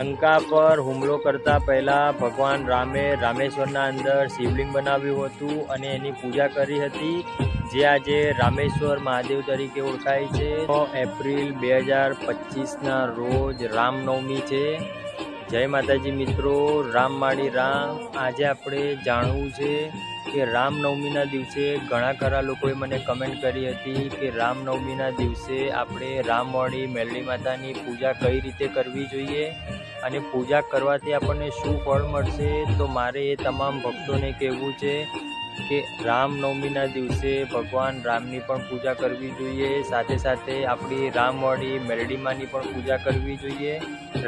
લંકા પર હુમલો કરતા પહેલા ભગવાન રામે રામેશ્વરના અંદર શિવલિંગ બનાવ્યું હતું અને એની પૂજા કરી હતી. જે આજે રામેશ્વર મહાદેવ તરીકે ઓળખાય છે એપ્રિલ બે હજાર પચીસના રોજ રામનવમી છે. જય માતાજી મિત્રો, રામ માળી રામ. આજે આપણે જાણવું છે કે રામનવમીના દિવસે ઘણા ખરા લોકોએ મને કમેન્ટ કરી હતી કે રામનવમીના દિવસે આપણે રામવાડી મેલડી માતાની પૂજા કઈ રીતે કરવી જોઈએ અને પૂજા કરવાથી આપણને શું ફળ મળશે? તો મારે એ તમામ ભક્તોને કહેવું છે કે રામનવમીના દિવસે ભગવાન રામની પણ પૂજા કરવી જોઈએ. સાથે સાથે આપણી રામવાડી મેલડીમાંની પણ પૂજા કરવી જોઈએ.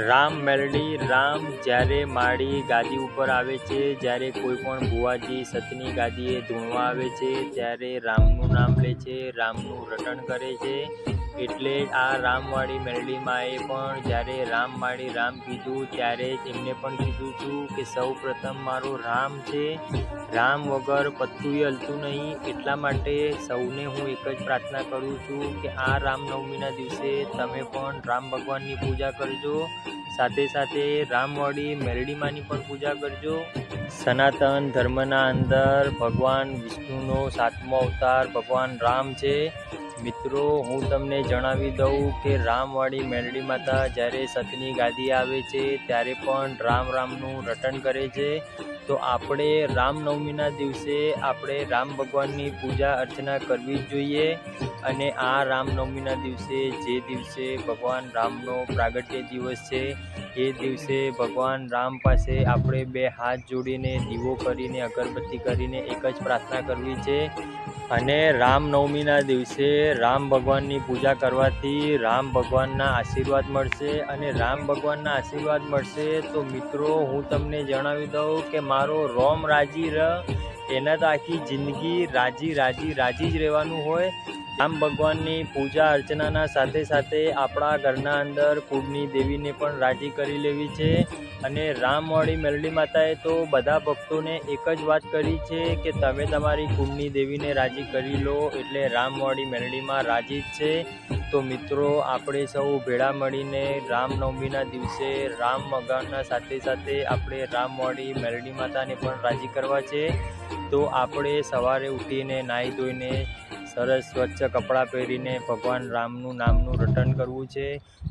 રામ મેલડી, રામ જ્યારે માળી ગાદી ઉપર આવે છે, જ્યારે કોઈ પણ ભુવાજી, સતની ગાદીએ ધૂણવા આવે છે ત્યારે રામનું નામ લે છે, રામનું રટણ કરે છે. એટલે આ રામવાળી મેલડીમાં એ પણ જ્યારે રામવાળી રામ કીધું, ત્યારે જ એમને પણ કીધું છું કે સૌ પ્રથમ મારો રામ છે. રામ વગર પત્તુંય હલતું નહીં. એટલા માટે સૌને હું એક જ પ્રાર્થના કરું છું કે આ રામનવમીના દિવસે તમે પણ રામ ભગવાનની પૂજા કરજો. સાથે સાથે રામવાડી મેરડીમાની પણ પૂજા કરજો. સનાતન ધર્મના અંદર ભગવાન વિષ્ણુનો સાતમો અવતાર ભગવાન રામ છે. મિત્રો, હું તમને જણાવી દઉં કે રામવાડી મેરડી માતા જ્યારે સતની ગાદી આવે છે, ત્યારે પણ રામ રામનું રટણ કરે છે. તો આપણે રામનવમીના દિવસે આપણે રામ ભગવાનની પૂજા અર્ચના કરવી જોઈએ અને આ રામનવમીના દિવસે જે દિવસે ભગવાન રામનો પ્રાગટ્ય દિવસ છે, એ દિવસે ભગવાન રામ પાસે આપણે બે હાથ જોડીને દીવો કરીને, અગરબત્તી કરીને એક જ પ્રાર્થના કરવી છે. અને રામનવમીના દિવસે રામ ભગવાનની પૂજા કરવાથી રામ ભગવાનના આશીર્વાદ મળશે અને રામ ભગવાનના આશીર્વાદ મળશે તો મિત્રો, હું તમને જણાવી દઉં કે મારો રોમ રાજી રહ એના તો આખી જિંદગી રાજી રાજી રાજી જ રહેવાનું હોય. રામ ભગવાનની પૂજા અર્ચનાના સાથે સાથે આપણા ઘરના અંદર કુળની દેવીને પણ રાજી કરી લેવી છે. અને રામવાળી મેલડી માતાએ તો બધા ભક્તોને એક જ વાત કરી છે કે તમે તમારી કુળની દેવીને રાજી કરી લો એટલે રામવાળી મેલડીમાં રાજી જ છે. તો મિત્રો, આપણે સૌ ભેળા મળીને રામનવમીના દિવસે રામ ભગવાનના સાથે સાથે આપણે રામવાડી મેલડી માતાને પણ રાજી કરવા છે. તો આપણે સવારે ઉઠીને નાહી ધોઈને સરસ સ્વચ્છ કપડાં પહેરીને ભગવાન રામનું નામનું રટન કરવું છે,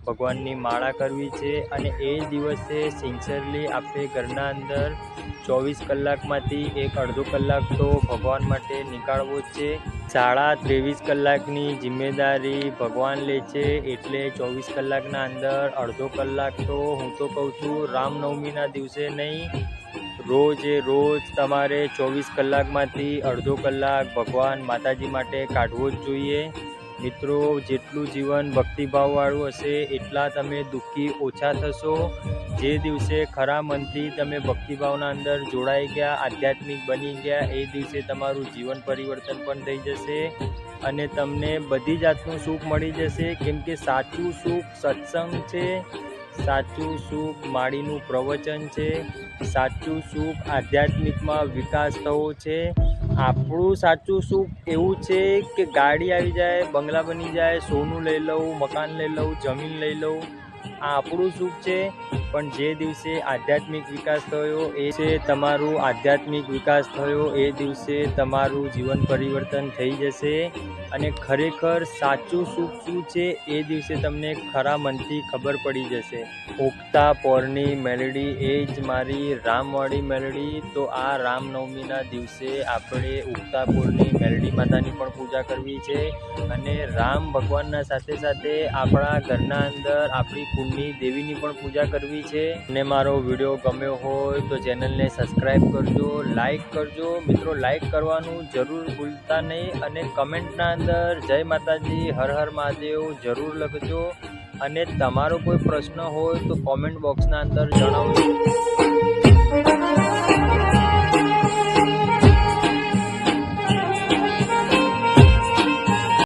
ભગવાનની માળા કરવી છે અને એ દિવસે સિન્સિયરલી આપણે ઘરના અંદર ચોવીસ કલાકમાંથી એક અડધો કલાક તો ભગવાન માટે નીકાળવો જ છે. સાડા ત્રેવીસ કલાકની જિમ્મેદારી ભગવાન લે છે એટલે ચોવીસ કલાકના અંદર અડધો કલાક તો હું તો કહું છું રામનવમીના દિવસે નહીં રોજે રોજ તમારે ચોવીસ કલાકમાંથી અડધો કલાક ભગવાન માતાજી માટે કાઢવો જ જોઈએ. મિત્રો, જેટલું જીવન ભક્તિભાવવાળું હશે, એટલા તમે દુઃખી ઓછા થશો. જે દિવસે ખરા મનથી તમે ભક્તિભાવના અંદર જોડાઈ ગયા, આધ્યાત્મિક બની ગયા, એ દિવસે તમારું જીવન પરિવર્તન પણ થઈ જશે અને તમને બધી જાતનું સુખ મળી જશે. કેમ કે સાચું સુખ સત્સંગ છે. સાચું સુખ માળીનું પ્રવચન છે. સાચું સુખ આધ્યાત્મિકમાં વિકાસ થવો છે. આપણું સાચું સુખ એવું છે કે ગાડી આવી જાય, બંગલા બની જાય, સોનું લઈ લઉં, મકાન લઈ લઉં, જમીન લઈ લઉં. આ આપણું સુખ છે, પણ જે દિવસે આધ્યાત્મિક વિકાસ થયો એ છે તમારું આધ્યાત્મિક વિકાસ થયો, એ દિવસે તમારું જીવન પરિવર્તન થઈ જશે. અને ખરેખર સાચું સુખ શું છે, એ દિવસે તમને ખરા મનથી ખબર પડી જશે. ઉગતા પોરની મેલડી એ જ મારી રામવાળી મેલડી. તો આ રામનવમીના દિવસે આપણે ઉગતા પોરની મેલડી માતાની પણ પૂજા કરવી છે. અને રામ ભગવાનના સાથે સાથે આપણા ઘરના અંદર આપણી કુળની દેવીની પણ પૂજા કરવી છે. અને મારો વીડિયો ગમ્યો હોય તો ચેનલને સબસ્ક્રાઈબ કરજો, લાઈક કરજો. મિત્રો, લાઈક કરવાનું જરૂર ભૂલતા નહીં અને કમેન્ટના અંદર જય માતાજી, હર હર મહાદેવ જરૂર લખજો. અને તમારો કોઈ પ્રશ્ન હોય તો કોમેન્ટ બોક્સના અંદર જણાવજો.